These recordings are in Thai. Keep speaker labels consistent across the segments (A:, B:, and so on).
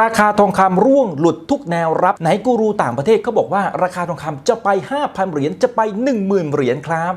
A: ราคาทองคำร่วงหลุดทุกแนวรับไหนกูรูต่างประเทศเขาบอกว่าราคาทองคำจะไป 5,000 เหรียญจะไป 10,000 เหรียญครับ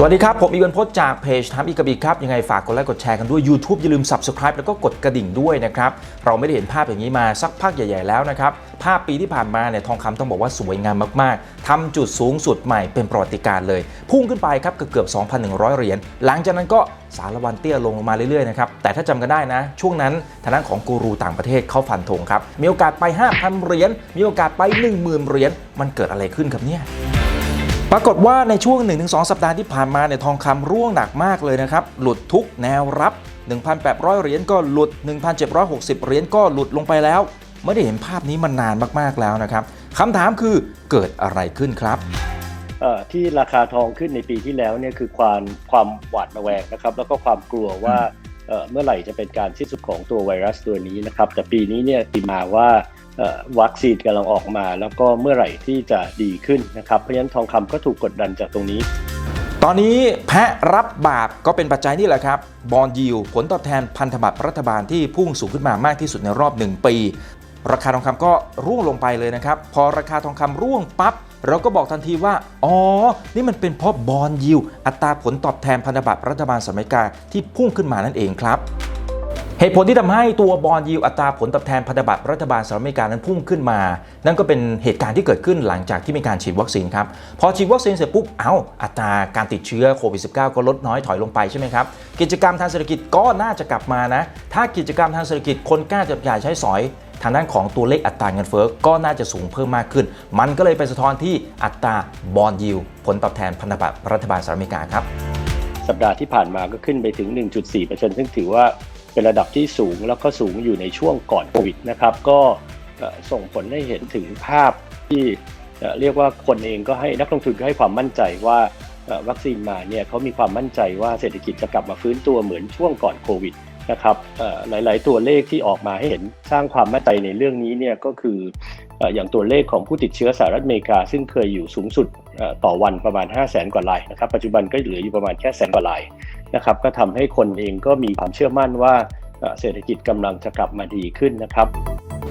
A: สวัสดีครับ ผมอีกวันพจน์จากเพจทำอีกบีครับ ยังไงฝากกดไลค์กดแชร์กันด้วย YouTube อย่าลืม Subscribe แล้วก็กดกระดิ่งด้วยนะครับ เราไม่ได้เห็นภาพอย่างนี้มาสักพักใหญ่ ๆ แล้วนะครับ ภาพปีที่ผ่านมาเนี่ยทองคำต้องบอกว่าสวยงามมาก ๆทำจุดสูงสุดใหม่เป็นประวัติการเลย พุ่งขึ้นไปครับเกือบ2,100 เหรียญหลังจากนั้นก็สารวันเตี้ยลงมาเรื่อยๆนะครับแต่ถ้าจำกันได้นะ ช่วงนั้นทางด้านของกูรูต่างประเทศเขาฟันธงครับมีโอกาสไป 5,000 เหรียญมีโอกาสไป 10,000 เหรียญมันเกิดอะไรขึ้นครับเนี่ย ปรากฏว่าในช่วง 1-2 สัปดาห์ที่ผ่านมาเนี่ยทองคำร่วงหนักมากเลยนะครับ หลุดทุกแนวรับ 1,800 เหรียญก็หลุด 1,760 เหรียญก็หลุดลงไปแล้ว ไม่ได้เห็นภาพนี้มานานมากๆแล้วนะครับคำถามคือเกิดอะไรขึ้นครับ
B: เอ่อที่ราคาทองขึ้นในปีที่แล้วเนี่ยคือความความหวาดระแวงนะครับ แล้วก็ความกลัวว่าเอ่อเมื่อไหร่จะเป็นการสิ้นสุดของตัวไวรัสตัวนี้นะครับ แต่ปีนี้เนี่ยตีมาว่าเอ่อ วัคซีนกำลังออกมา แล้วก็เมื่อไหร่ที่จะดีขึ้นนะครับเพราะฉะนั้นทองคำก็ถูกกดดันจากตรงนี้
A: ตอนนี้แพะรับบาปก็เป็นปัจจัยนี่แหละครับบอลยิวผลตอบแทนพันธบัตรรัฐบาลที่พุ่งสูงขึ้นมามากที่สุดในรอบ 1 ปี ราคาทองคำก็ร่วงลงไปเลยนะครับ พอราคาทองคำร่วงปั๊บเราก็บอกทันทีว่า อ๋อ นี่มันเป็นเพราะบอลยิวอัตราผลตอบแทนพันธบัตรรัฐบาลสหรัฐอเมริกาที่พุ่งขึ้นมานั่นเองครับ เหตุผลที่ทำให้ตัวบอลยิวอัตราผลตอบแทนพันธบัตรรัฐบาลสหรัฐอเมริกานั้นพุ่งขึ้นมา นั่นก็เป็นเหตุการณ์ที่เกิดขึ้นหลังจากที่มีการฉีดวัคซีนครับ พอฉีดวัคซีนเสร็จปุ๊บ เอ้า อัตราการติดเชื้อโควิด -19 ก็ลดน้อยถอยลงไปใช่ไหมครับ กิจกรรมทางเศรษฐกิจก็น่าจะกลับมานะ ถ้ากิจกรรมทางเศรษฐกิจคนกล้าจับจ่ายใช้สอยทางด้านของตัวเลขอัตราเงินเฟ้อก็น่าจะสูงเพิ่มมากขึ้น มันก็เลยไปสะท้อนที่อัตราบอลยิวผลตอบแทนพันธบัตรรัฐบาลสหรัฐอเมริกาครับ
B: สัปดาห์ที่ผ่านมาก็ขึ้นไปถึง 1.4%ซึ่งถือว่า เป็นระดับที่สูงแล้วก็สูงอยู่ในช่วงก่อนโควิดนะครับ ก็ส่งผลให้เห็นถึงภาพที่เรียกว่าคนเองก็ให้นักลงทุนก็ให้ความมั่นใจว่าวัคซีนมาเนี่ยเขามีความมั่นใจว่าเศรษฐกิจจะกลับมาฟื้นตัวเหมือนช่วงก่อนโควิดนะครับหลาย ๆ ตัวเลขที่ออกมาให้เห็นสร้างความมั่นใจในเรื่องนี้เนี่ยก็คืออย่างตัวเลขของผู้ติดเชื้อสหรัฐอเมริกา ซึ่งเคยอยู่สูงสุด ต่อวันประมาณ 5 0 0แสนกว่ารายนะครับปัจจุบันก็เหลืออยู่ประมาณแค่แสนกว่ารายนะครับก็ทำให้คนเองก็มีความเชื่อมั่นว่าเศรษฐกิจกำลังจะกลับมาดีขึ้นนะครับ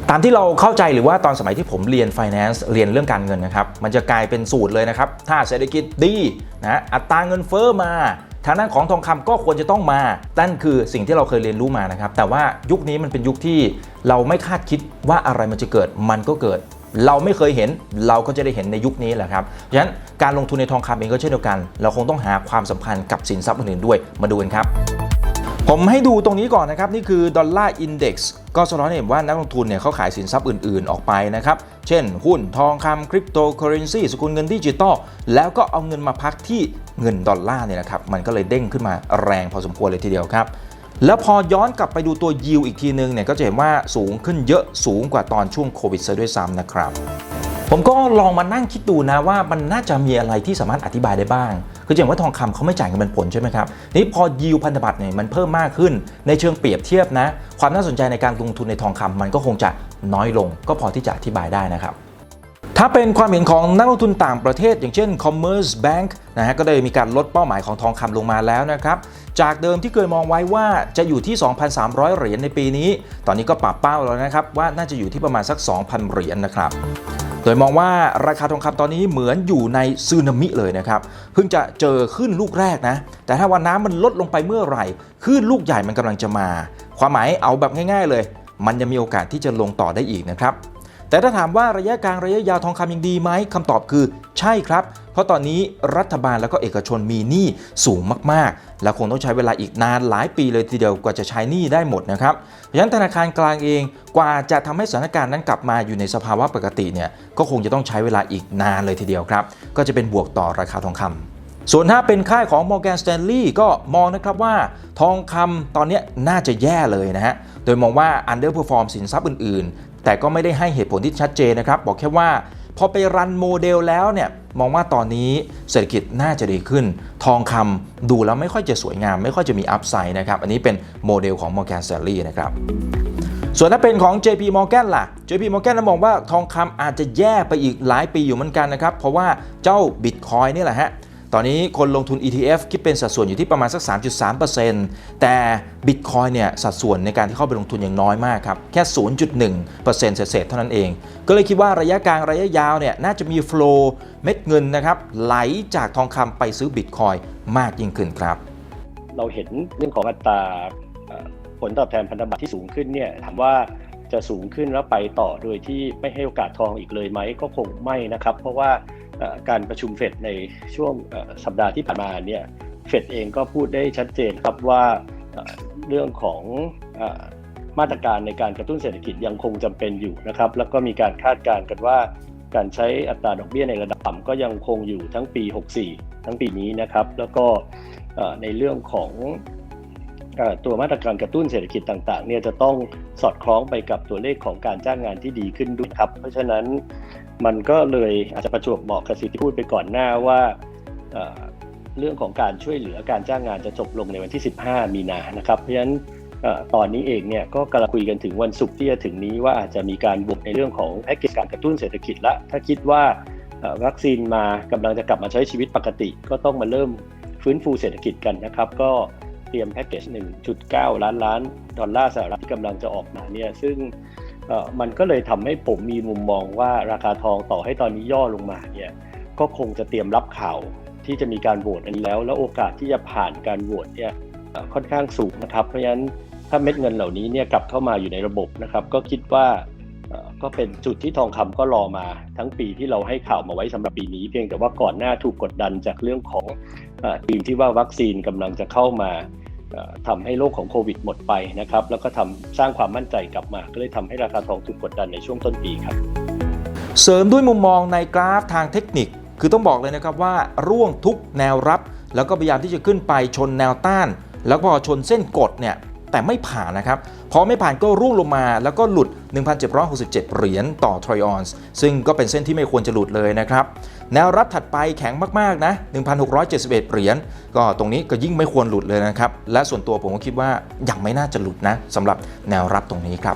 A: ตามที่เราเข้าใจหรือว่าตอนสมัยที่ผมเรียน finance เรียนเรื่องการเงินนะครับ มันจะกลายเป็นสูตรเลยนะครับ ถ้าเศรษฐกิจดีนะอัตราเงินเฟ้อมาทางด้านของทองคำก็ควรจะต้องมานั่นคือสิ่งที่เราเคยเรียนรู้มานะครับ แต่ว่ายุคนี้มันเป็นยุคที่เราไม่คาดคิดว่าอะไรมันจะเกิด มันก็เกิด เราไม่เคยเห็นเราก็จะได้เห็นในยุคนี้แหละครับฉะนั้นการลงทุนในทองคำเองก็เช่นเดียวกัน เราคงต้องหาความสัมพันธ์กับสินทรัพย์อื่นๆด้วยมาดูกันครับ ผมให้ดูตรงนี้ก่อนนะครับ นี่คือดอลลาร์อินเด็กซ์ก็สะท้อนเห็นว่านักลงทุนเนี่ยเขาขายสินทรัพย์อื่นๆออกไปนะครับ เช่น หุ้นทองคำคริปโตเคอเรนซีสกุลเงินดิจิตอลแล้วก็เอาเงินมาพักที่เงินดอลลาร์เนี่ยนะครับมันก็เลยเด้งขึ้นมาแรงพอสมควรเลยทีเดียวครับ แล้วพอย้อนกลับไปดูตัวยิวอีกทีนึงเนี่ยก็จะเห็นว่าสูงขึ้นเยอะสูงกว่าตอนช่วงโควิดซะด้วยซ้ำนะครับ ผมก็ลองมานั่งคิดดูนะว่ามันน่าจะมีอะไรที่สามารถอธิบายได้บ้าง คืออย่างว่าทองคำเขาไม่จ่ายเงินป็นผลใช่ไหมครับนี่พอยิวพันธบัตรเนี่ยมันเพิ่มมากขึ้นในเชิงเปรียบเทียบนะ ความน่าสนใจในการลงทุนในทองคำมันก็คงจะน้อยลง ก็พอที่จะอธิบายได้นะครับถ้าเป็นความเห็นของนักลงทุนต่างประเทศ อย่างเช่น Commerce Bank นะฮะก็ได้มีการลดเป้าหมายของทองคำลงมาแล้วนะครับ จากเดิมที่เคยมองไว้ว่าจะอยู่ที่ 2,300 เหรียญในปีนี้ ตอนนี้ก็ปรับเป้าแล้วนะครับ ว่าน่าจะอยู่ที่ประมาณสัก 2,000 เหรียญนะครับโดยมองว่าราคาทองคำตอนนี้เหมือนอยู่ในซึนามิเลยนะครับ เพิ่งจะเจอขึ้นลูกแรกนะ แต่ถ้าวันน้ำมันลดลงไปเมื่อไหร่ขึ้นลูกใหญ่มันกำลังจะมา ความหมายเอาแบบง่าย ๆเลย มันยังมีโอกาสที่จะลงต่อได้อีกนะครับแต่ถ้าถามว่าระยะกลางระยะยาวทองคำยังดีไหมคำตอบคือใช่ครับ ราะตอนนี้รัฐบาลแล้วก็เอกชนมีหนี้สูงมากๆ และคงต้องใช้เวลาอีกนานหลายปีเลยทีเดียวกว่าจะใช้หนี้ได้หมดนะครับเพราะฉะนั้นธนาคารกลางเองกว่าจะทำให้สถานการณ์นั้นกลับมาอยู่ในสภาวะปกติเนี่ยก็คงจะต้องใช้เวลาอีกนานเลยทีเดียวครับ ก็จะเป็นบวกต่อราคาทองคำส่วนถ้าเป็นค่ายของ Morgan Stanley ก็มองนะครับว่าทองคำตอนนี้น่าจะแย่เลยนะฮะ โดยมองว่า underperform สินทรัพย์อื่น ๆ แต่ก็ไม่ได้ให้เหตุผลที่ชัดเจนนะครับ บอกแค่ว่า พอไปรันโมเดลแล้วเนี่ยมองว่าตอนนี้เศรษฐกิจน่าจะดีขึ้น ทองคำดูแล้วไม่ค่อยจะสวยงาม ไม่ค่อยจะมีอัพไซด์นะครับ อันนี้เป็นโมเดลของ Morgan Stanley นะครับส่วนถ้าเป็นของ JP Morgan ล่ะ JP Morgan นั้นมองว่าทองคำอาจจะแย่ไปอีกหลายปีอยู่เหมือนกันนะครับ เพราะว่าเจ้า Bitcoin นี่แหละฮะ ตอนนี้คนลงทุน ETF คิดเป็นสัดส่วนอยู่ที่ประมาณสัก 3.3%แต่ Bitcoin เนี่ยสัดส่วนในการที่เข้าไปลงทุนอย่างน้อยมากครับแค่ 0.1%เศษๆเท่านั้นเอง ก็เลยคิดว่าระยะกลางระยะยาวเนี่ยน่าจะมี flow เม็ดเงินนะครับไหลจากทองคำไปซื้อ Bitcoin มากยิ่งขึ้นครับ
B: เราเห็นเรื่องของอัตราผลตอบแทนพันธบัตรที่สูงขึ้นเนี่ยถามว่าจะสูงขึ้นแล้วไปต่อโดยที่ไม่ให้โอกาสทองอีกเลยไหมก็คงไม่นะครับ เพราะว่า การประชุมเฟดในช่วงสัปดาห์ที่ผ่านมาเนี่ยเฟดเองก็พูดได้ชัดเจนครับว่าเรื่องของอมาตรการในการกระตุ้นเศรษฐกิจยังคงจำเป็นอยู่นะครับ แล้วก็มีการคาดการณ์กันว่าการใช้อัตราดอกเบี้ยในระดับต่ำก็ยังคงอยู่ทั้งปี 64 ทั้งปีนี้นะครับ แล้วก็ในเรื่องของตัวมาตรการกระตุ้นเศรษฐกิจต่างๆเนี่ยจะต้องสอดคล้องไปกับตัวเลขของการจ้างงานที่ดีขึ้นด้วยครับ เพราะฉะนั้น มันก็เลยอาจจะประจวบเหมาะกับสิ่งที่พูดไปก่อนหน้าว่าเเรื่องของการช่วยเหลือการจ้างงานจะจบลงในวันที่ 15 มีนานะครับเพราะฉะนั้นอตอนนี้เองเนี่ยก็กำลังคุยกันถึงวันศุกร์ที่จะถึงนี้ว่าอาจจะมีการบวกในเรื่องของแพ็กเกจการกระตุ้นเศรษฐกิจละถ้าคิดว่าวัคซีนมากำลังจะกลับมาใช้ชีวิตปกติ ก็ต้องมาเริ่มฟื้นฟูเศรษฐกิจกันนะครับ ก็เตรียมแพ็กเกจ 1.9 ล้านล้านดอลลาร์สหรัฐที่กำลังจะออกมาเนี่ยซึ่ง มันก็เลยทำให้ผมมีมุมมองว่าราคาทองต่อให้ตอนนี้ย่อลงมาเนี่ยก็คงจะเตรียมรับข่าวที่จะมีการโหวตอันนี้แล้ว แล้วโอกาสที่จะผ่านการโหวตเนี่ยค่อนข้างสูงนะครับ เพราะฉะนั้นถ้าเม็ดเงินเหล่านี้เนี่ยกลับเข้ามาอยู่ในระบบนะครับ ก็คิดว่าก็เป็นจุดที่ทองคำก็รอมาทั้งปีที่เราให้ข่าวมาไว้สำหรับปีนี้ เพียงแต่ว่าก่อนหน้าถูกกดดันจากเรื่องของอทีมที่ว่าวัคซีนกำลังจะเข้ามา ทำให้โรคของโควิดหมดไปนะครับ แล้วก็ทำสร้างความมั่นใจกลับมา ก็เลยทำให้ราคาทองถูกกดดันในช่วงต้นปีครับ
A: เสริมด้วยมุมมองในกราฟทางเทคนิค คือต้องบอกเลยนะครับว่าร่วงทุกแนวรับ แล้วก็พยายามที่จะขึ้นไปชนแนวต้าน แล้วพอชนเส้นกดเนี่ย แต่ไม่ผ่านนะครับพอไม่ผ่านก็ร่วงลงมาแล้วก็หลุด 1,767 เหรียญต่อทริออนส์ซึ่งก็เป็นเส้นที่ไม่ควรจะหลุดเลยนะครับ แนวรับถัดไปแข็งมาก ๆ นะ 1,671 เหรียญก็ตรงนี้ก็ยิ่งไม่ควรหลุดเลยนะครับ และส่วนตัวผมก็คิดว่ายังไม่น่าจะหลุดนะสำหรับแนวรับตรงนี้ครับ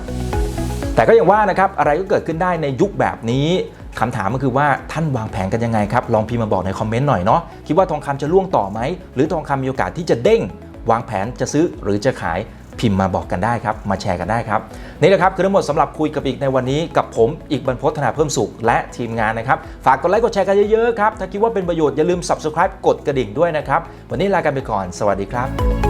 A: แต่ก็อย่างว่านะครับอะไรก็เกิดขึ้นได้ในยุคแบบนี้คำถามก็คือว่าท่านวางแผนกันยังไงครับ ลองพิมพ์มาบอกในคอมเมนต์หน่อยเนาะคิดว่าทองคำจะล่วงต่อไหมหรือทองคำมีโอกาสที่จะเด้ง วางแผนจะซื้อหรือจะขาย พิมพ์มาบอกกันได้ครับ มาแชร์กันได้ครับ นี่แหละครับคือทั้งหมดสำหรับคุยกับอีกในวันนี้กับผมอีกบรรพฒนาเพิ่มสุขและทีมงานนะครับ ฝากกดไลค์กดแชร์กันเยอะๆครับ ถ้าคิดว่าเป็นประโยชน์อย่าลืม subscribe กดกระดิ่งด้วยนะครับ วันนี้ลากันไปก่อน สวัสดีครับ